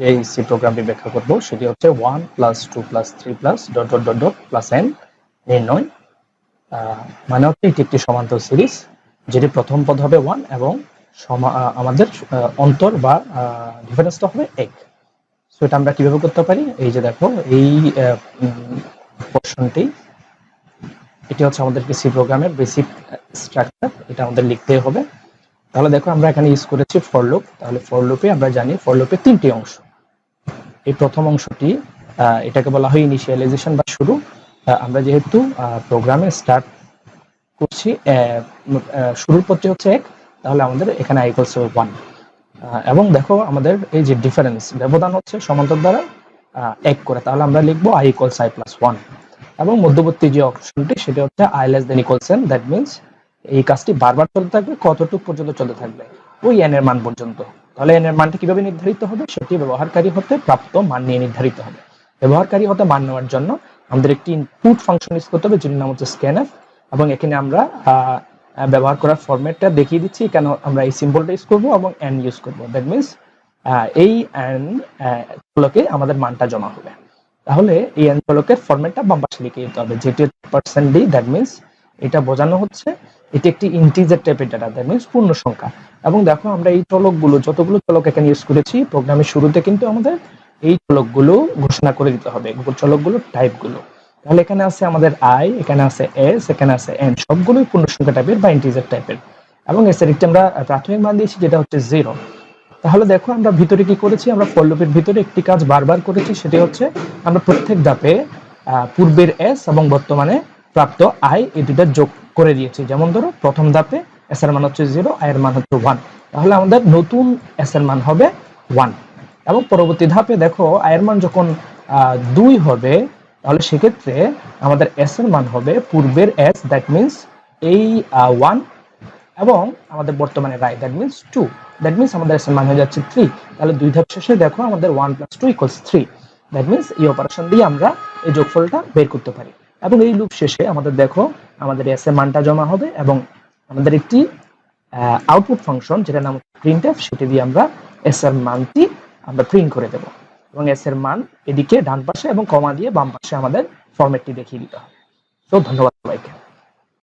যে সি প্রোগ্রামটি ব্যাখ্যা করব, সেটি হচ্ছে one plus two plus three plus dot dot dot dot plus N নির্ণয় মানে হচ্ছে এটি একটি সমান্তর সিরিজ, যেটি প্রথম পদ হবে ওয়ান এবং আমাদের অন্তর বা ডিফারেন্সটা হবে এক। সো এটা আমরা কীভাবে করতে পারি? এই যে দেখো, এই পোর্শনটি এটি হচ্ছে আমাদের সি প্রোগ্রামের বেসিক স্ট্রাকচার এটা আমাদের লিখতে হবে। তাহলে দেখো আমরা এখানে ইউজ করেছি ফর লুপ তাহলে ফর লুপে আমরা জানি ফর লুপে তিনটি অংশ। এই প্রথম অংশটি এটাকে বলা হয় ইনিশিয়ালাইজেশন বা শুরু। আমরা যেহেতু প্রোগ্রামে স্টার্ট করছি শুরুর পথটি হচ্ছে এক, তাহলে আমাদের এখানে আই ইকুয়ালস ওয়ান এবং দেখো আমাদের এই যে ডিফারেন্স ব্যবধান হচ্ছে সমান্তর দ্বারা এক করে। তাহলে আমরা লিখব I equals I plus one এবং মধ্যবর্তী যে অপশনটি, সেটা হচ্ছে I less than equals N that means এই কাজটি বারবার চলতে থাকবে, কতটুকু পর্যন্ত চলতে থাকবে, ওই এন এর মান পর্যন্ত। তাহলে এন এর মানটি কীভাবে নির্ধারিত হবে? সেটি ব্যবহারকারী হতে প্রাপ্ত মান নিয়ে নির্ধারিত হবে। ব্যবহারকারী হতে মান নেওয়ার জন্য আমাদের একটি ইনপুট ফাংশন ইউজ করতে হবে, যেটির নাম হচ্ছে স্ক্যানএফ এবং এখানে আমরা ব্যবহার করার ফরম্যাটটা দেখিয়ে দিচ্ছি কেন আমরা এই সিম্বলটা ইউজ করব এবং এন ইউজ করব। দ্যাট মিনস এই এন গুলোকে আমাদের মানটা জমা হবে। তাহলে এই এন চলকের ফরম্যাটটা বাম লিখে দিতে হবে, যেটি পার্সেন্ট ডি দ্যাট মিনস এটা বোঝানো হচ্ছে এটি একটি ইন্টিজার টাইপের ডাটা দ্যাট মিনস পূর্ণ সংখ্যা। এবং দেখো, আমরা এই চলকগুলো, যতগুলো চলক এখানে ইউজ করেছি প্রোগ্রামের শুরুতে কিন্তু আমাদের এই চলকগুলো ঘোষণা করে দিতে হবে চলকগুলো টাইপগুলো তাহলে এখানে আছে আমাদের আই এখানে আছে এস এখানে আছে এন সবগুলোই পূর্ণ সংখ্যা টাইপের বা ইন্টিজার টাইপের এবং এস এর একটি আমরা প্রাথমিক মান দিয়েছি, যেটা হচ্ছে জিরো তাহলে দেখো, আমরা ভিতরে কি করেছি, আমরা ফর লুপের ভিতরে একটি কাজ বারবার করেছি, সেটি হচ্ছে আমরা প্রত্যেক ধাপে পূর্বের এস এবং বর্তমানে প্রাপ্ত আই এই দুটা যোগ করে দিয়েছি। যেমন ধরো, প্রথম ধাপে এস এর মান হচ্ছে জিরো আই এর মান হচ্ছে ওয়ান তাহলে আমাদের নতুন এস এর মান হবে ওয়ান এবং পরবর্তী ধাপে দেখো আই এর মান যখন দুই হবে, তাহলে সেক্ষেত্রে আমাদের এস এর মান হবে পূর্বের এস দ্যাট মিনস এই ওয়ান এবং আমাদের বর্তমানে রায় that means two that means আমাদের এস এর মান হয়ে যাচ্ছে থ্রি তাহলে দুই ধাপ শেষে দেখো, আমাদের one plus two equals three that means এই অপারেশন দিয়ে আমরা এই যোগফলটা বের করতে পারি। এবং এই লুপ শেষে আমাদের দেখো আমাদের এস এর মানটা জমা হবে এবং আমাদের একটি আউটপুট ফাংশন যেটা নাম প্রিন্ট এফ সেটি দিয়ে আমরা এস এর মানটি আমরা প্রিন্ট করে দেব। এবং এস এর মান এদিকে ডান পাশে এবং কমা দিয়ে বাম পাশে আমাদের ফরম্যাটটি দেখিয়ে দিতে হবে। তো ধন্যবাদ সবাইকে।